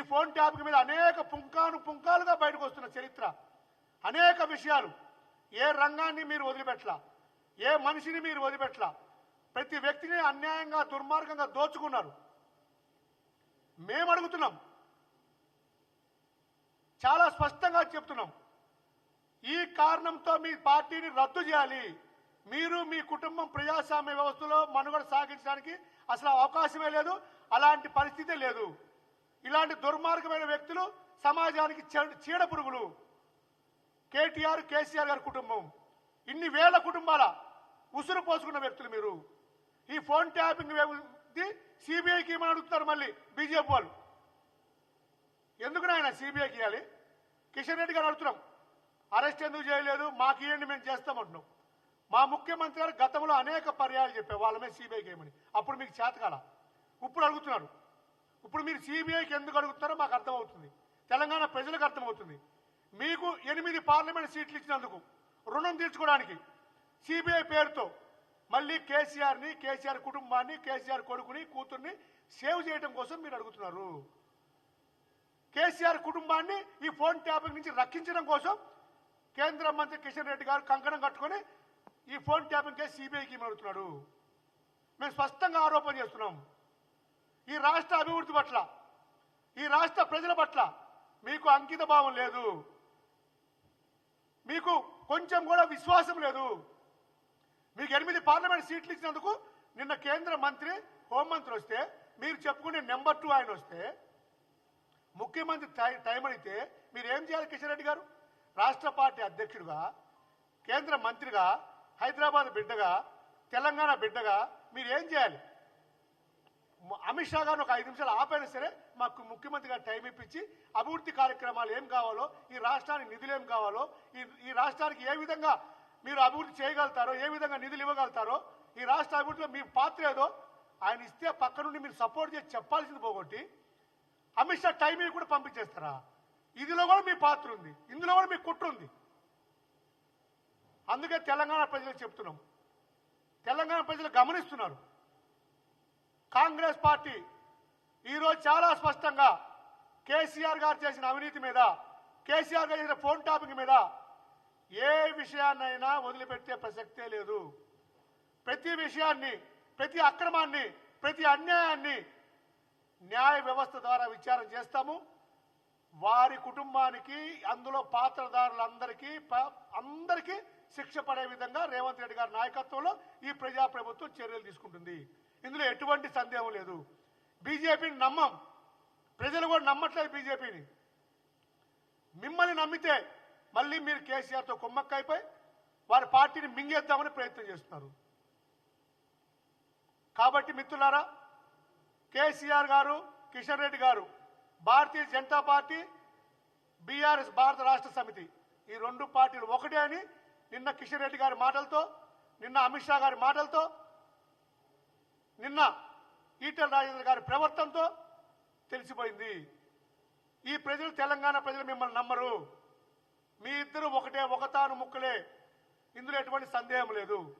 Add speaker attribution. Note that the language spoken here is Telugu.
Speaker 1: ఈ ఫోన్ ట్యాబ్కి మీద అనేక పుంకాను పుంకాలుగా బయటకు వస్తున్న చరిత్ర అనేక విషయాలు. ఏ రంగాన్ని మీరు వదిలిపెట్టలా? ఏ మనిషిని మీరు వదిలిపెట్టలా? ప్రతి వ్యక్తిని అన్యాయంగా దుర్మార్గంగా దోచుకున్నారు. మేము అడుగుతున్నాం. చాలా స్పష్టంగా చెప్తున్నాం. ఈ కారణంతో మీ పార్టీని రద్దు చేయాలి. మీరు మీ కుటుంబం ప్రజాస్వామ్య వ్యవస్థలో మనుగడ సాగించడానికి అసలు అవకాశమే లేదు. అలాంటి పరిస్థితే లేదు. ఇలాంటి దుర్మార్గమైన వ్యక్తులు సమాజానికి చీడ పురుగులు. కేటీఆర్ కేసీఆర్ గారి కుటుంబం. ఇన్ని వేల కుటుంబాల ఉసురు పోసుకున్న వ్యక్తులు మీరు. ఈ ఫోన్ ట్యాపింగ్ సిబిఐకి ఏమని అడుగుతున్నారు మళ్ళీ? బీజేపీ వాళ్ళు. ఎందుకు నాయన సిబిఐకి ఇవ్వాలి? కిషన్ రెడ్డి గారు అడుగుతున్నాం. అరెస్ట్ ఎందుకు చేయలేదు? మాకు ఇవ్వండి మేము చేస్తామంటున్నాం మా ముఖ్యమంత్రి గారు గతంలో అనేక పర్యాలు చెప్పారు. వాళ్ళ మీద సిబిఐకి ఏమని? అప్పుడు మీకు చేతకాల? ఇప్పుడు అడుగుతున్నారు. ఇప్పుడు మీరు సిబిఐకి ఎందుకు అడుగుతారో మాకు అర్థమవుతుంది. తెలంగాణ ప్రజలకు అర్థమవుతుంది. మీకు ఎనిమిది పార్లమెంట్ సీట్లు ఇచ్చినందుకు రుణం తీర్చుకోవడానికి సిబిఐ పేరుతో మళ్ళీ కేసీఆర్ని కేసీఆర్ కుటుంబాన్ని కేసీఆర్ కొడుకుని కూతుర్ని సేవ్ చేయడం కోసం మీరు అడుగుతున్నారు. కేసీఆర్ కుటుంబాన్ని ఈ ఫోన్ ట్యాపింగ్ నుంచి రక్షించడం కోసం కేంద్ర మంత్రి కిషన్ రెడ్డి గారు కంకణం కట్టుకొని ఈ ఫోన్ ట్యాపింగ్ కేసు సిబిఐకి అడుగుతున్నాడు మేము స్పష్టంగా ఆరోపణ చేస్తున్నాం. ఈ రాష్ట్ర అభివృద్ధి పట్ల ఈ రాష్ట్ర ప్రజల పట్ల మీకు అంకిత భావం లేదు. మీకు కొంచెం కూడా విశ్వాసం లేదు. మీకు ఎనిమిది పార్లమెంట్ సీట్లు ఇచ్చినందుకు నిన్న కేంద్ర మంత్రి హోంమంత్రి వస్తే మీరు చెప్పుకునే నెంబర్ టూ ఆయన వస్తే ముఖ్యమంత్రి టై- టైం అడిగితే మీరు ఏం చేయాలి కిషన్ రెడ్డి గారు? రాష్ట్ర పార్టీ అధ్యక్షుడిగా కేంద్ర మంత్రిగా హైదరాబాద్ బిడ్డగా తెలంగాణ బిడ్డగా మీరు ఏం చేయాలి? అమిత్ షా గారిని ఒక ఐదు నిమిషాలు ఆపైనా సరే మాకు ముఖ్యమంత్రి గారు టైం ఇప్పించి అభివృద్ధి కార్యక్రమాలు ఏం కావాలో ఈ రాష్ట్రానికి నిధులు ఏం కావాలో ఈ ఈ రాష్ట్రానికి ఏ విధంగా మీరు అభివృద్ధి చేయగలుగుతారో ఏ విధంగా నిధులు ఇవ్వగలుగుతారో ఈ రాష్ట్ర అభివృద్ధిలో మీ పాత్ర ఏదో ఆయన ఇస్తే పక్క నుండి మీరు సపోర్ట్ చేసి చెప్పాల్సింది పోగొట్టి అమిత్ షా టైమింగ్ కూడా పంపించేస్తారా? ఇదిలో కూడా మీ పాత్ర ఉంది ఇందులో కూడా మీ కుట్ర ఉంది. అందుకే తెలంగాణ ప్రజలు చెప్తున్నాం. తెలంగాణ ప్రజలు గమనిస్తున్నారు. కాంగ్రెస్ పార్టీ ఈరోజు చాలా స్పష్టంగా కేసీఆర్ గారు చేసిన అవినీతి మీద కేసీఆర్ గారు చేసిన ఫోన్ టాపింగ్ మీద ఏ విషయాన్నైనా వదిలిపెట్టే ప్రసక్తే లేదు. ప్రతి విషయాన్ని ప్రతి అక్రమాన్ని ప్రతి అన్యాయాన్ని న్యాయ వ్యవస్థ ద్వారా విచారణ చేస్తాము. వారి కుటుంబానికి అందులో పాత్రదారులందరికీ ప- అందరికీ శిక్ష పడే విధంగా రేవంత్ రెడ్డి గారి నాయకత్వంలో ఈ ప్రజా ప్రభుత్వం చర్యలు తీసుకుంటుంది. ఇందులో ఎటువంటి సందేహం లేదు. బీజేపీని నమ్మం. ప్రజలు కూడా నమ్మట్లేదు బీజేపీని. మిమ్మల్ని నమ్మితే మళ్ళీ మీరు కేసీఆర్తో కుమ్మక్కైపోయి వారి పార్టీని మింగేద్దామని ప్రయత్నం చేస్తున్నారు. కాబట్టి మిత్రులారా కేసీఆర్ గారు కిషన్ రెడ్డి గారు భారతీయ జనతా పార్టీ బీఆర్ఎస్ భారత రాష్ట్ర సమితి ఈ రెండు పార్టీలు ఒకటే అని నిన్న కిషన్ రెడ్డి గారి మాటలతో నిన్న అమిత్ షా గారి మాటలతో నిన్న ఈటల రాజేంద్ర గారి ప్రవర్తనతో తెలిసిపోయింది. ఈ ప్రజలు తెలంగాణ ప్రజలు మిమ్మల్ని నమ్మరు. మీ ఇద్దరు ఒకటే ఒకతాను ముక్కలే. ఇందులో ఎటువంటి సందేహం లేదు.